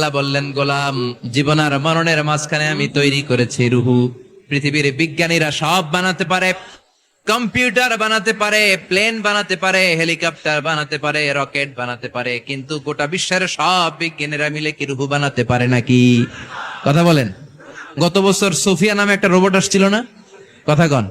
আল্লাহ বললেন, গোলাম, জীবন আর মরণের মাঝখানে আমি তৈরি করেছি রুহু। পৃথিবীর বিজ্ঞানীরা সব বানাতে পারে, কম্পিউটার বানাতে পারে, প্লেন বানাতে পারে, হেলিকপ্টার বানাতে পারে, রকেট বানাতে পারে, কিন্তু গোটা বিশ্বের সব বিজ্ঞানীরা মিলে কি রুহু বানাতে পারে নাকি? কথা বলেন। গত বছর সোফিয়া নামে একটা রোবট আসছিল না? কথা কন।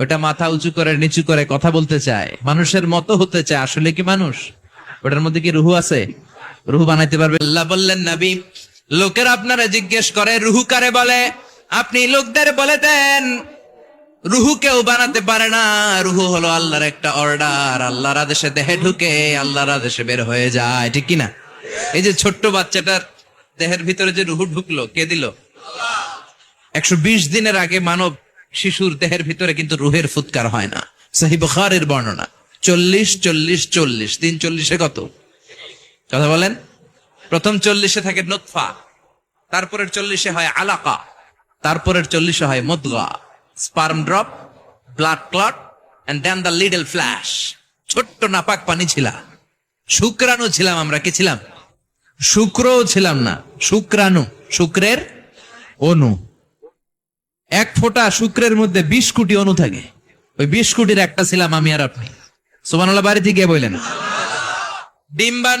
ওটা মাথা উঁচু করে, নিচু করে কথা বলতে চায়। মানুষের মতো হতে চায়। আসলে কি মানুষ? ওটার মধ্যে কি রুহু আছে? রুহু বানাইতে পারবে। আল্লাহ বললেন, নবী, লোকের আপনারা জিজ্ঞেস করে, রুহু কারে বলে? আপনি লোকদের বলে দেন, রুহু কেউ বানাতে পারে না। রুহু হলো আল্লাহর একটা অর্ডার আল্লাহর আদেশে দেহে ঢুকে, আল্লাহর আদেশে বের হয়ে যায়। ঠিক কি না এই যে ছোট্ট বাচ্চাটার দেহের ভিতরে যে রুহু ঢুকলো, কে দিল? একশো বিশ দিনের আগে মানব শিশুর দেহের ভিতরে কিন্তু রুহের ফুৎকার হয় না। সাহি বুখারের বর্ণনা। চল্লিশ চল্লিশ চল্লিশ। তিন চল্লিশে কত? কথা বলেন? প্রথম চল্লিশে থাকে নোৎফা তারপরের চল্লিশে হয় আলাকা, তারপরের চল্লিশে হয় মদগা। Sperm drop blood clot and then the little flesh ছোট্ট নাপাক পানি ছিলা। শুক্রাণু ছিলাম আমরা, কি ছিলাম? শুক্রও ছিলাম না, শুক্রাণু। শুক্রের অনু এক ফোঁটা শুক্রের মধ্যে বিশ কোটি অনু থাকে। ওই বিশ কোটির একটা ছিলাম আমি আর আপনি। সোমানুল্লাহ বাড়ি থেকে বললেন। ডিম্বান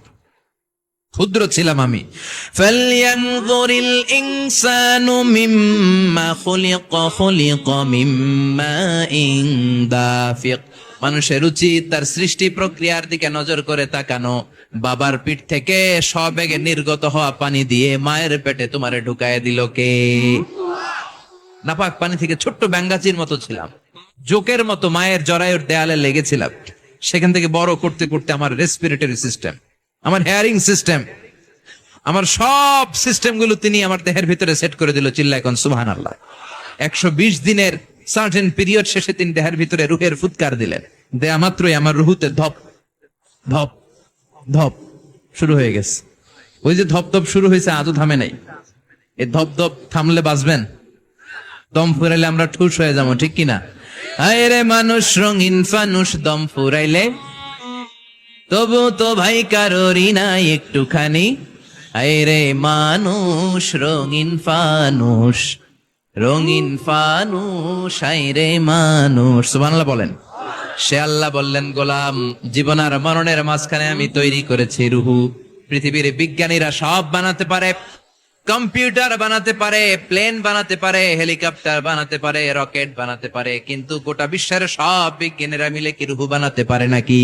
ক্ষুদ্র ছিলাম আমি। মিম্মা মানুষের উচিত তার সৃষ্টি প্রক্রিয়ার দিকে নজর করে তাকানো। বাবার পিঠ থেকে সবেগে নির্গত হওয়া পানি দিয়ে মায়ের পেটে তোমারে ঢুকায় দিল কে? নাপাক পানি থেকে ছোট্ট ব্যাঙ্গাচির মতো ছিলাম। জোকের মতো মায়ের জরায়ুর দেয়ালে লেগেছিলাম। সেখান থেকে বড় করতে করতে আমার রেসপিরেটরি সিস্টেম আমার হেয়ারিং সিস্টেম আমার সব সিস্টেমগুলো তিনি আমার দেহের ভিতরে সেট করে দিল চিল্লা সুহান আল্লাহ একশো বিশ দিনের সার্টেন পিরিয়ড শেষে তিনি দেহের ভিতরে রুহের ফুৎকার দিলেন। দেয়া মাত্রই আমার রুহুতে ধপ ধপ ধপ শুরু হয়ে গেছে। ওই যে ধপ ধপ শুরু হয়েছে, আজও থামে নাই। এই ধপ ধপ থামলে বাঁচবেন? দম ফুরাইলে আমরা ঠুস হয়ে যাব, ঠিক কিনা? আয় রে মানুষ, রঙিন ফানুষ, দম ফুরাইলে তবু তো ভাই কারোরই নাই একটুখানি। রে মানুষ, রঙিন ফানুষ রঙিন ফানুষ রে মানুষ। সুবহানাল্লাহ বলেন। সে আল্লাহ বললেন, গোলাম, জীবন আর মরণের মাঝখানে আমি তৈরি করেছি রুহু। পৃথিবীর বিজ্ঞানীরা সব বানাতে পারে, কম্পিউটার বানাতে পারে, প্লেন বানাতে পারে, হেলিকপ্টার বানাতে পারে, রকেট বানাতে পারে, কিন্তু গোটা বিশ্বের সব বিজ্ঞানীরা মিলে কি রুহু বানাতে পারে নাকি?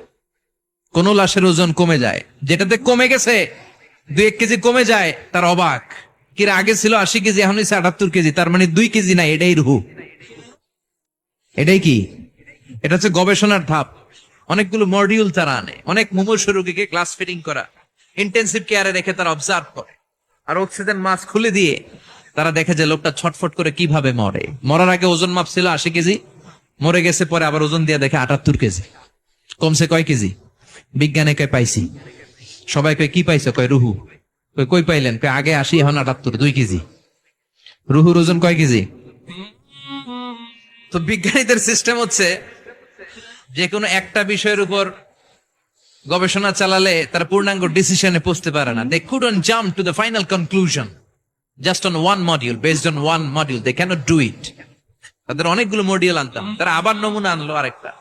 কোন লাশের ওজন কমে যায়। যেটাতে কমে গেছে, দুই এক কেজি কমে যায়, তার অবাক। কিরা আগে ছিল আশি কেজি, এখন হচ্ছে আটাত্তর কেজি, তার মানে দুই কেজি না, এটাই রুহু। এটাই কি? এটা হচ্ছে গবেষণার ধাপ। অনেকগুলো মডিউল তারা আনে। অনেক মুমূর্ষ রোগীকে ক্লাস ফিটিং করা। ইন্টেন্সিভ কেয়ারে রেখে তারা অবজার্ভ করে। আর অক্সিজেন মাস্ক খুলে দিয়ে তারা দেখে যে লোকটা ছটফট করে কীভাবে মরে। মরার আগে ওজন মাপ ছিল আশি কেজি, মরে গেছে পরে আবার ওজন দিয়ে দেখে আটাত্তর কেজি। কমছে কয় কেজি? বিজ্ঞানে কয় পাইছি। সবাই কয়, কি পাইছে? কয়, রুহু। কয়, কই পাইলেন? কয়, আগে আসি এখন আটাত্তর, দুই কেজি। রুহুর ওজন কয় কেজি? তো বিজ্ঞানীদের সিস্টেম হচ্ছে যে কোনো একটা বিষয়ের উপর গবেষণা চালালে তারা পূর্ণাঙ্গ ডিসিশনে পৌঁছতে পারে না। They couldn't jump to the final conclusion just on one module based on one module they can't do it তাদের অনেকগুলো মডিউল আনতাম। তারা আবার নমুনা আনলো আরেকটা।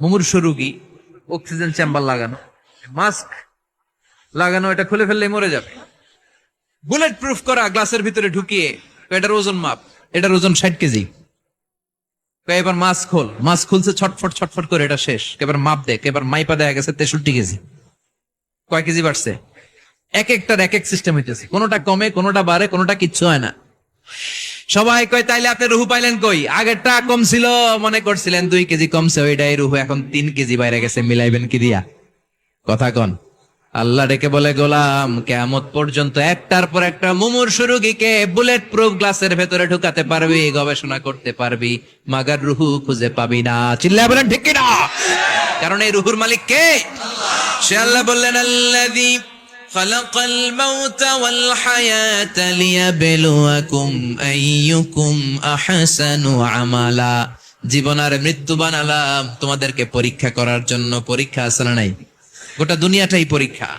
মুমূর্ষ রুগী অক্সিজেন চেম্বার লাগানো। মাস্ক লাগানো এটা খুলে ফেললে মরে যাবে। বুলেট প্রুফ করা গ্লাসের ভিতরে ঢুকিয়ে কয়, এটার ওজন মাপ? এটার ওজন ষাট কেজি। এবার মাছ খোল। মাছ খুলছে ছটফট ছটফট করে এটা শেষ। এবার মাপ দেখ এবার মাইপা দেয়া গেছে তেষট্টি কেজি। কয় কেজি বাড়ছে? এক একটার এক এক সিস্টেম হইতেছে। কোনোটা কমে কোনোটা বাড়ে কোনোটা কিচ্ছু হয় না। সবাই কয়, তাইলে আপনি রুহু পাইলেন কই? আগেরটা কম ছিল, মনে করছিলেন দুই কেজি কমছে ওইটাই রুহু এখন তিন কেজি বাইরে গেছে, মিলাইবেন কি দিয়া? কথা কন। আল্লাহ ডেকে বলে, গোলাম কেমত পর্যন্ত একটার পর একটা মুমুর সুরুগিকে বুলেট প্রুফ গ্লাসের ভেতরে ঢুকাতে পারবি, গবেষণা করতে পারবি, মাগার রুহু খুঁজে পাবি না। চিল্লা বলেন, ঠিক কিনা? কারণ এই রুহুর মালিক কে? সে আল্লাহ বললেন, আল্লাযী خلق الموت والحياة ليبلوكم أيكم أحسن عملا জীবন আর মৃত্যু বানালাম তোমাদেরকে পরীক্ষা করার জন্য পরীক্ষা আছে না নাই গোটা দুনিয়াটাই পরীক্ষা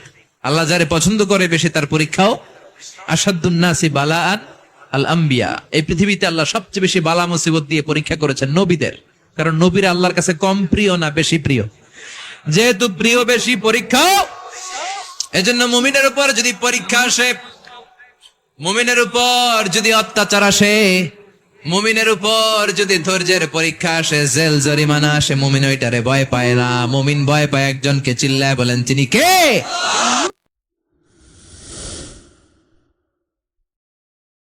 আল্লাহ যারে পছন্দ করে বেশি তার পরীক্ষাও আসাদুন্নাসি বালা আল আম্বিয়া এই পৃথিবীতে আল্লাহ সবচেয়ে বেশি বালা মুসিবত দিয়ে পরীক্ষা করেছেন নবীদের কারণ নবীরা আল্লাহর কাছে কম প্রিয় না বেশি প্রিয় যেহেতু প্রিয় বেশি পরীক্ষাও এজন্য মুমিনের উপর যদি পরীক্ষা আসে, মুমিনের উপর যদি অত্যাচার আসে, মুমিনের উপর যদি ধৈর্যের পরীক্ষা আসে, জেল জরিমানা আসে, মুমিন ওইটারে ভয় পায় না। মুমিন ভয় পায় একজনকে চিল্লায় বলেন, তিনি কে?